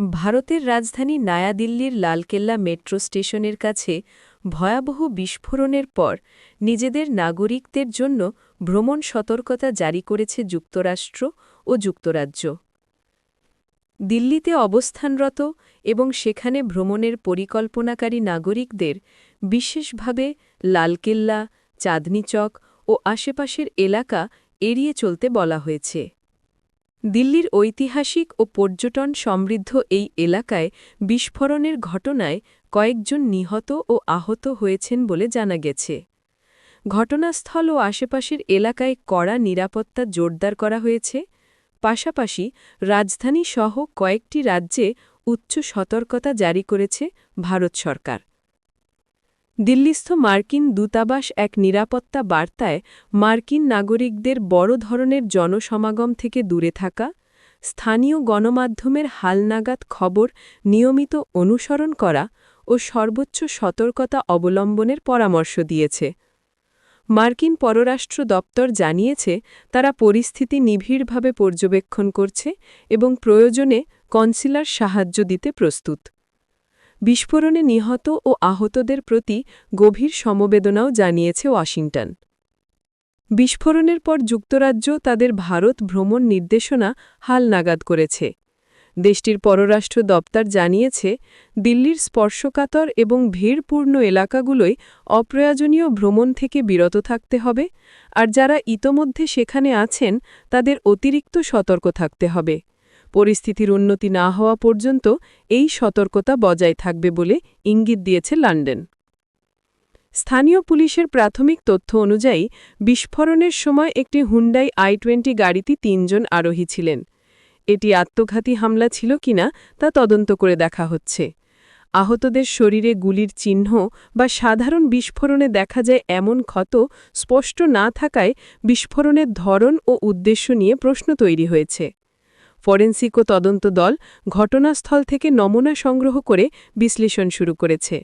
ভারতের রাজধানী নয়াদিল্লির লালকেল্লা মেট্রো স্টেশনের কাছে ভয়াবহ বিস্ফোরণের পর নিজেদের নাগরিকদের জন্য ভ্রমণ সতর্কতা জারি করেছে যুক্তরাষ্ট্র ও যুক্তরাজ্য। দিল্লিতে অবস্থানরত এবং সেখানে ভ্রমণের পরিকল্পনাকারী নাগরিকদের বিশেষভাবে লালকেল্লা, চাঁদনী চক ও আশেপাশের এলাকা এড়িয়ে চলতে বলা হয়েছে। দিল্লির ঐতিহাসিক ও পর্যটন সমৃদ্ধ এই এলাকায় বিস্ফোরণের ঘটনায় কয়েকজন নিহত ও আহত হয়েছেন বলে জানা গেছে। ঘটনাস্থল ও আশেপাশের এলাকায় কড়া নিরাপত্তা জোরদার করা হয়েছে। পাশাপাশি রাজধানী সহ কয়েকটি রাজ্যে উচ্চ সতর্কতা জারি করেছে ভারত সরকার। দিল্লিস্থ মার্কিন দূতাবাস এক নিরাপত্তা বার্তায় মার্কিন নাগরিকদের বড় ধরনের জনসমাগম থেকে দূরে থাকা, স্থানীয় গণমাধ্যমের হালনাগাদ খবর নিয়মিত অনুসরণ করা ও সর্বোচ্চ সতর্কতা অবলম্বনের পরামর্শ দিয়েছে। মার্কিন পররাষ্ট্র দপ্তর জানিয়েছে, তারা পরিস্থিতি নিবিড়ভাবে পর্যবেক্ষণ করছে এবং প্রয়োজনে কনসিলার সাহায্য দিতে প্রস্তুত। বিস্ফোরণে নিহত ও আহতদের প্রতি গভীর সমবেদনাও জানিয়েছে ওয়াশিংটন। বিস্ফোরণের পর যুক্তরাজ্য তাদের ভারত ভ্রমণ নির্দেশনা হালনাগাদ করেছে। দেশটির পররাষ্ট্র দপ্তর জানিয়েছে, দিল্লির স্পর্শকাতর এবং ভিড়পূর্ণ এলাকাগুলোয় অপ্রয়োজনীয় ভ্রমণ থেকে বিরত থাকতে হবে, আর যারা ইতোমধ্যে সেখানে আছেন তাদের অতিরিক্ত সতর্ক থাকতে হবে। পরিস্থিতির উন্নতি না হওয়া পর্যন্ত এই সতর্কতা বজায় থাকবে বলে ইঙ্গিত দিয়েছে লন্ডন। স্থানীয় পুলিশের প্রাথমিক তথ্য অনুযায়ী, বিস্ফোরণের সময় একটি হুন্ডাই আই টোয়েন্টি গাড়িতে তিনজন আরোহী ছিলেন। এটি আত্মঘাতী হামলা ছিল কিনা তা তদন্ত করে দেখা হচ্ছে। আহতদের শরীরে গুলির চিহ্ন বা সাধারণ বিস্ফোরণে দেখা যায় এমন ক্ষত স্পষ্ট না থাকায় বিস্ফোরণের ধরন ও উদ্দেশ্য নিয়ে প্রশ্ন তৈরি হয়েছে। ফরেন্সিক ও তদন্ত দল ঘটনাস্থল থেকে নমুনা সংগ্রহ করে বিশ্লেষণ শুরু করেছে।